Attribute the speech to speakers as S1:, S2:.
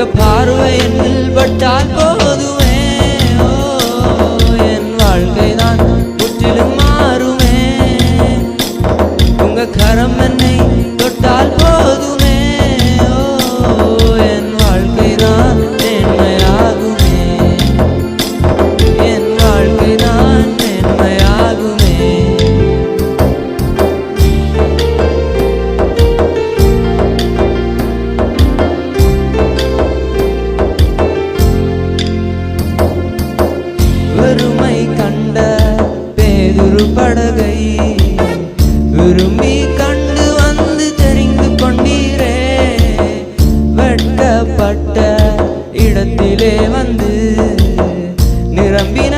S1: உங்க பார்வை என்னில் பட்டால் போ நிரம்பின